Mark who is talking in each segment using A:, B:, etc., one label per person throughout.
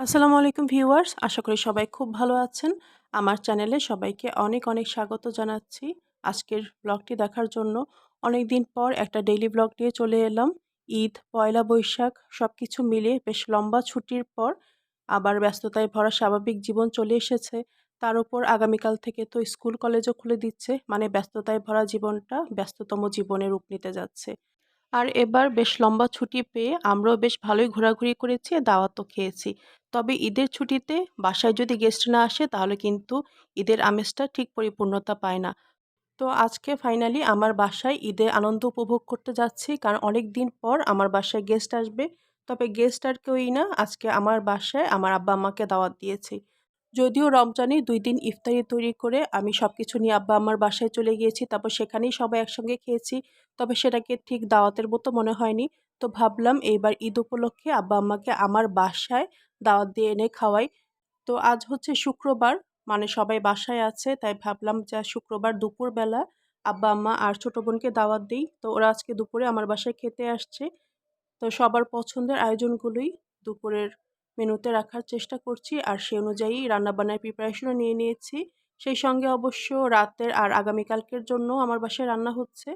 A: আসসালামু আলাইকুম ভিউয়ার্স, আশা করি সবাই খুব ভালো আছেন। আমার চ্যানেলে সবাইকে অনেক অনেক স্বাগত জানাচ্ছি। আজকের ব্লগটি দেখার জন্য অনেক দিন পর একটা ডেইলি ব্লগ নিয়ে চলে এলাম। ঈদ, পয়লা বৈশাখ সব কিছু মিলিয়ে বেশ লম্বা ছুটির পর আবার ব্যস্ততায় ভরা স্বাভাবিক জীবন চলে এসেছে। তার উপর আগামীকাল থেকে তো স্কুল কলেজও খুলে দিচ্ছে। মানে ব্যস্ততায় ভরা জীবনটা ব্যস্ততম জীবনে রূপ নিতে যাচ্ছে। আর এবার বেশ লম্বা ছুটি পেয়ে আমরাও বেশ ভালোই ঘোরাঘুরি করেছি দাওয়াতও খেয়েছি। তবে ঈদের ছুটিতে বাসায় যদি গেস্ট না আসে, তাহলে কিন্তু ঈদের আমেজটা ঠিক পরিপূর্ণতা পায় না। তো আজকে ফাইনালি আমার বাসায় ঈদের আনন্দ উপভোগ করতে যাচ্ছি, কারণ অনেক দিন পর আমার বাসায় গেস্ট আসবে। তবে গেস্ট আর কেউই না, আজকে আমার বাসায় আমার আব্বা আমাকে দাওয়াত দিয়েছি। যদিও রমজানে দুই দিন ইফতারি তৈরি করে আমি সব কিছু নিয়ে আব্বা আমার বাসায় চলে গিয়েছি, তারপর সেখানেই সবাই একসঙ্গে খেয়েছি। তবে সেটাকে ঠিক দাওয়াতের মতো মনে হয়নি। তো ভাবলাম এইবার ঈদ উপলক্ষে আব্বা আম্মাকে আমার বাসায় দাওয়াত দিয়ে এনে খাওয়াই। তো আজ হচ্ছে শুক্রবার মানে সবাই বাসায় আছে, তাই ভাবলাম যে শুক্রবার দুপুরবেলা আব্বা আম্মা আর ছোটো বোনকে দাওয়াত দিই। তো ওরা আজকে দুপুরে আমার বাসায় খেতে আসছে। তো সবার পছন্দের আয়োজনগুলোই দুপুরের মেনুতে রাখার চেষ্টা করছি আর সে অনুযায়ী রান্নাবান্নার প্রিপারেশনও নিয়ে নিয়েছি। সেই সঙ্গে অবশ্য রাতের আর আগামীকালকের জন্য আমার বাসায় রান্না হচ্ছে।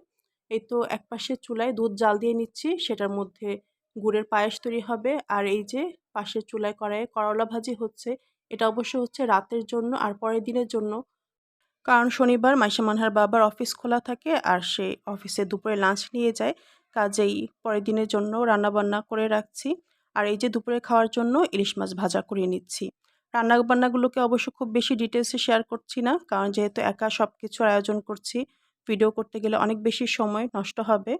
A: এই তো এক পাশে চুলায় দুধ জাল দিয়ে নিচ্ছি, সেটার মধ্যে গুড়ের পায়েস তৈরি হবে আর এই যে পাশের চুলায় কড়াইয়ে করলা ভাজি হচ্ছে, এটা অবশ্য হচ্ছে রাতের জন্য আর পরের দিনের জন্য। কারণ শনিবার মাইশা মানহার বাবার অফিস খোলা থাকে আর সে অফিসে দুপুরে লাঞ্চ নিয়ে যায়, কাজেই পরের দিনের জন্য রান্নাবান্না করে রাখছি। আর এই যে দুপুরে খাওয়ার জন্য ইলিশ মাছ ভাজা করে নিচ্ছি। রান্না বান্নাগুলোকে অবশ্য খুব বেশি ডিটেলসে শেয়ার করছি না, কারণ যেহেতু একা সব কিছুর আয়োজন করছি ভিডিও করতে গেলে অনেক বেশি সময় নষ্ট হবে।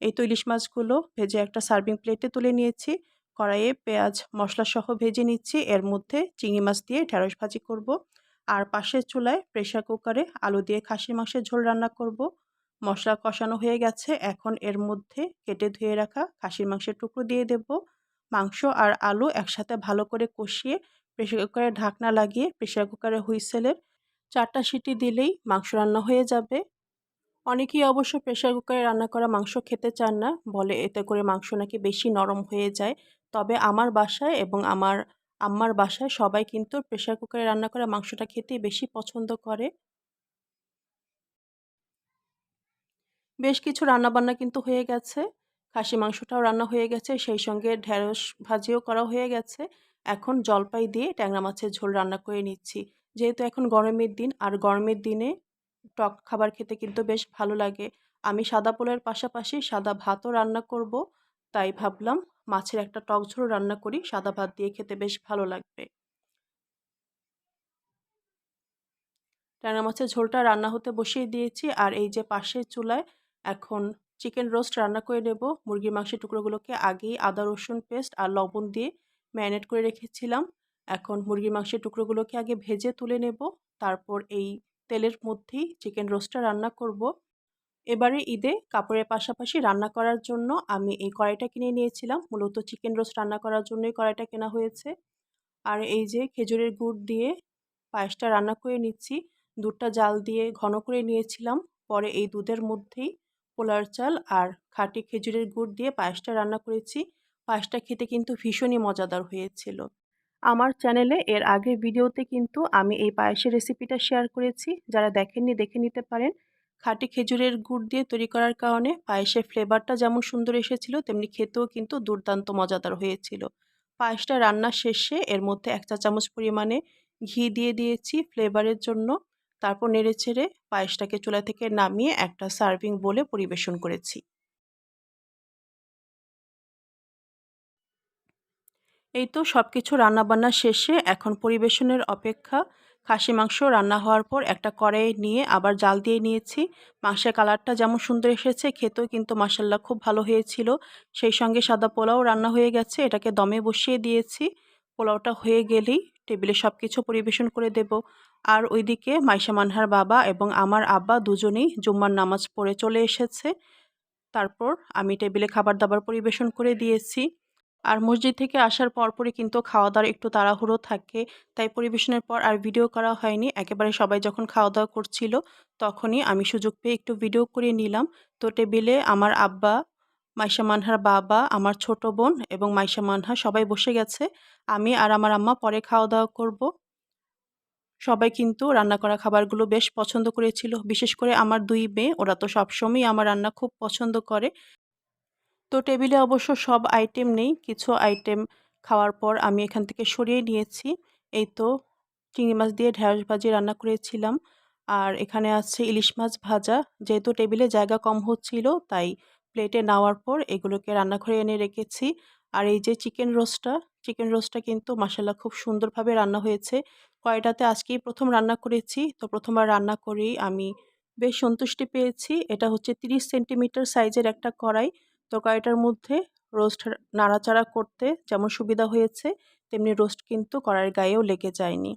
A: এই তো ইলিশ মাছগুলো ভেজে একটা সার্ভিং প্লেটে তুলে নিয়েছি, কড়াইয়ে পেঁয়াজ মশলা সহ ভেজে নিচ্ছি, এর মধ্যে চিংড়ি মাছ দিয়ে ঢেঁড়স ভাজি করব। আর পাশের চুলায় প্রেশার কুকারে আলু দিয়ে খাসির মাংসের ঝোল রান্না করব। মশলা কষানো হয়ে গেছে, এখন এর মধ্যে কেটে ধুয়ে রাখা খাসির মাংসের টুকরো দিয়ে দেব। মাংস আর আলু একসাথে ভালো করে কষিয়ে প্রেশার কুকারে ঢাকনা লাগিয়ে প্রেশার কুকারে হুইসেলের চারটা সিটি দিলেই মাংস রান্না হয়ে যাবে। অনেকেই অবশ্য প্রেশার কুকারে রান্না করা মাংস খেতে চান না, বলে এতে করে মাংস নাকি বেশি নরম হয়ে যায়। তবে আমার বাসায় এবং আমার আম্মার বাসায় সবাই কিন্তু প্রেশার কুকারে রান্না করা মাংসটা খেতেই বেশি পছন্দ করে। বেশ কিছু রান্নাবান্না কিন্তু হয়ে গেছে। খাসি মাংসটাও রান্না হয়ে গেছে, সেই সঙ্গে ঢেঁড়স ভাজিও করা হয়ে গেছে। এখন জলপাই দিয়ে ট্যাংরা মাছের ঝোল রান্না করে নিচ্ছি। যেহেতু এখন গরমের দিন, আর গরমের দিনে টক খাবার খেতে কিন্তু বেশ ভালো লাগে। আমি সাদা পোলের পাশাপাশি সাদা ভাতও রান্না করব, তাই ভাবলাম মাছের একটা টক ঝোল রান্না করি, সাদা ভাত দিয়ে খেতে বেশ ভালো লাগবে। ট্যাংরা মাছের ঝোলটা রান্না হতে বসিয়ে দিয়েছি, আর এই যে পাশের চুলায় এখন চিকেন রোস্ট রান্না করে নেব। মুরগির মাংসের টুকরোগুলোকে আগেই আদা, রসুন পেস্ট আর লবণ দিয়ে ম্যারিনেট করে রেখেছিলাম। এখন মুরগির মাংসের টুকরোগুলোকে আগে ভেজে তুলে নেব। তারপর এই তেলের মধ্যেই চিকেন রোস্টটা রান্না করব। এবারে ঈদে কাপড়ের পাশাপাশি রান্না করার জন্য আমি এই কড়াইটা কিনে নিয়েছিলাম। মূলত চিকেন রোস্ট রান্না করার জন্যই কড়াইটা কেনা হয়েছে। আর এই যে খেজুরের গুড় দিয়ে পায়েসটা রান্না করে নিচ্ছি। দুধটা জাল দিয়ে ঘন করে নিয়েছিলাম। পরে এই দুধের মধ্যেই পোলার চাল আর খাঁটি খেজুরের গুড় দিয়ে পায়েসটা রান্না করেছি। পায়েসটা খেতে কিন্তু ভীষণই মজাদার হয়েছিল। আমার চ্যানেলে এর আগের ভিডিওতে কিন্তু আমি এই পায়েসের রেসিপিটা শেয়ার করেছি। যারা দেখেননি, দেখে নিতে পারেন। খাঁটি খেজুরের গুড় দিয়ে তৈরি করার কারণে পায়েসের ফ্লেভারটা যেমন সুন্দর এসেছিল, তেমনি খেতেও কিন্তু দুর্দান্ত মজাদার হয়েছিল। পায়েসটা রান্নার শেষে এর মধ্যে এক চা চামচ পরিমাণে ঘি দিয়ে দিয়েছি ফ্লেভারের জন্য। তারপর নেড়ে ছেড়ে পায়েসটাকে চুলা থেকে নামিয়ে একটা সার্ভিং বলে পরিবেশন করেছি। এই তো সব কিছু রান্নাবান্না শেষে এখন পরিবেশনের অপেক্ষা। খাসি মাংস রান্না হওয়ার পর একটা কড়াইয়ে নিয়ে আবার জাল দিয়ে নিয়েছি। মাংসের কালারটা যেমন সুন্দর এসেছে, খেতেও কিন্তু মাসাল্লা খুব ভালো হয়েছিল। সেই সঙ্গে সাদা পোলাও রান্না হয়ে গেছে, এটাকে দমে বসিয়ে দিয়েছি। পোলাওটা হয়ে গেলেই টেবিলে সব কিছু পরিবেশন করে দেব। আর ওইদিকে মাইশা মানহার বাবা এবং আমার আব্বা দুজনেই জুম্মার নামাজ পড়ে চলে এসেছে। তারপর আমি টেবিলে খাবার দাবার পরিবেশন করে দিয়েছি। আর মসজিদ থেকে আসার পরপরই কিন্তু খাওয়া দাওয়ার একটু তাড়াহুড়ো থাকে, তাই পরিবেশনের পর আর ভিডিও করা হয়নি। একেবারে সবাই যখন খাওয়া দাওয়া করছিল, তখনই আমি সুযোগ পেয়ে একটু ভিডিও করে নিলাম। তো টেবিলে আমার আব্বা, মাইশা মানহার বাবা, আমার ছোট বোন এবং মাইশা মানহা সবাই বসে গেছে। আমি আর আমার আম্মা পরে খাওয়া দাওয়া করব। সবাই কিন্তু রান্না করা খাবারগুলো বেশ পছন্দ করেছিল। বিশেষ করে আমার দুই মেয়ে, ওরা তো সবসময়ই আমার রান্না খুব পছন্দ করে। তো টেবিলে অবশ্য সব আইটেম নেই। কিছু আইটেম খাওয়ার পর আমি এখান থেকে সরিয়ে নিয়েছি। এই তো চিংড়ি মাছ দিয়ে ঢেঁড়স ভাজি রান্না করেছিলাম। আর এখানে আছে ইলিশ মাছ ভাজা। যেহেতু টেবিলে জায়গা কম হচ্ছিল, তাই প্লেটে নেওয়ার পর এগুলোকে রান্নাঘরে এনে রেখেছি। আর এই যে চিকেন রোস্টটা চিকেন রোস্টটা কিন্তু মাসাল্লাহ খুব সুন্দরভাবে রান্না হয়েছে। কয়টাতে আজকেই প্রথম রান্না করেছি। তো প্রথমবার রান্না করেই আমি বেশ সন্তুষ্টি পেয়েছি। এটা হচ্ছে তিরিশ সেন্টিমিটার সাইজের একটা কড়াই। তো কড়াইটার মধ্যে রোস্ট নাড়াচাড়া করতে যেমন সুবিধা হয়েছে, তেমনি রোস্ট কিন্তু কড়াইয়ের গায়েও লেগে যায়নি।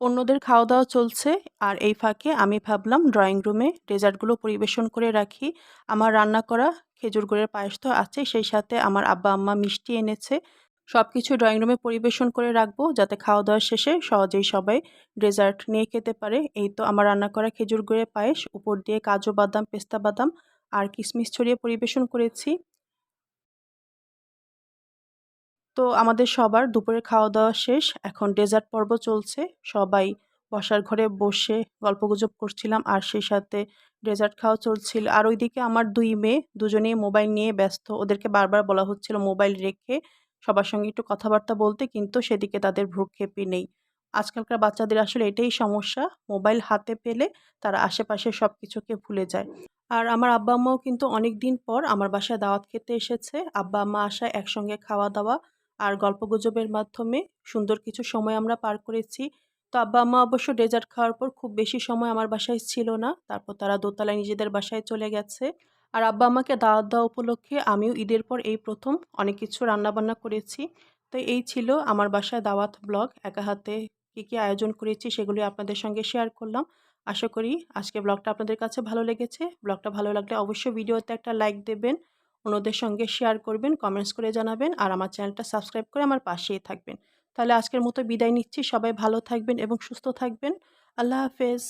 A: অন্যদের খাওয়া দাওয়া চলছে। আর এই ফাঁকে আমি ভাবলাম ড্রয়িং রুমে ডেজার্টগুলো পরিবেশন করে রাখি। আমার রান্না করা খেজুর গুড়ের পায়েস তো আছে সেই সাথে আমার আব্বা আম্মা মিষ্টি এনেছে। সব কিছু ড্রয়িং রুমে পরিবেশন করে রাখব, যাতে খাওয়া দাওয়া শেষে সহজেই সবাই ডেজার্ট নিয়ে খেতে পারে। এই তো আমার রান্না করা খেজুর গুড়ের পায়েস, উপর দিয়ে কাজু বাদাম, পেস্তা বাদাম আর কিশমিশ ছড়িয়ে পরিবেশন করেছি। তো আমাদের সবার দুপুরের খাওয়া দাওয়া শেষ, এখন ডেজার্ট পর্ব চলছে। সবাই বসার ঘরে বসে গল্পগুজব করছিলাম আর সেই সাথে ডেজার্ট খাওয়া চলছিল। আর ওইদিকে আমার দুই মেয়ে, দুজনেই মোবাইল নিয়ে ব্যস্ত। ওদেরকে বারবার বলা হচ্ছিল মোবাইল রেখে সবার সঙ্গে একটু কথাবার্তা বলতে কিন্তু সেদিকে তাদের ভ্রুক্ষেপই নেই। আজকালকার বাচ্চাদের আসলে এটাই সমস্যা, মোবাইল হাতে পেলে তারা আশেপাশে সব কিছুকে ভুলে যায়। আর আমার আব্বা আম্মাও কিন্তু অনেক দিন পর আমার বাসায় দাওয়াত খেতে এসেছে। আব্বা আম্মা আসায় একসঙ্গে খাওয়া দাওয়া আর গল্পগুজবের মাধ্যমে সুন্দর কিছু সময় আমরা পার করেছি। তো আব্বা আম্মা অবশ্য ডেজার্ট খাওয়ার পর খুব বেশি সময় আমার বাসায় ছিল না। তারপর তারা দোতলায় নিজেদের বাসায় চলে গেছে। আর আব্বা আমাকে দাওয়াত দেওয়া উপলক্ষে আমিও ঈদের পর এই প্রথম অনেক কিছু রান্নাবান্না করেছি। তো এই ছিল আমার বাসায় দাওয়াত ব্লগ। একা হাতে কী কী আয়োজন করেছি সেগুলি আপনাদের সঙ্গে শেয়ার করলাম। আশা করি আজকে ব্লগটা আপনাদের কাছে ভালো লেগেছে। ব্লগটা ভালো লাগলে অবশ্যই ভিডিওতে একটা লাইক দেবেন, অন্যদের সঙ্গে শেয়ার করবেন, কমেন্টস করে জানাবেন আর আমার চ্যানেলটা সাবস্ক্রাইব করে আমার পাশেই থাকবেন। তাহলে আজকের মতো বিদায় নিচ্ছি। সবাই ভালো থাকবেন এবং সুস্থ থাকবেন। আল্লাহ হাফেজ।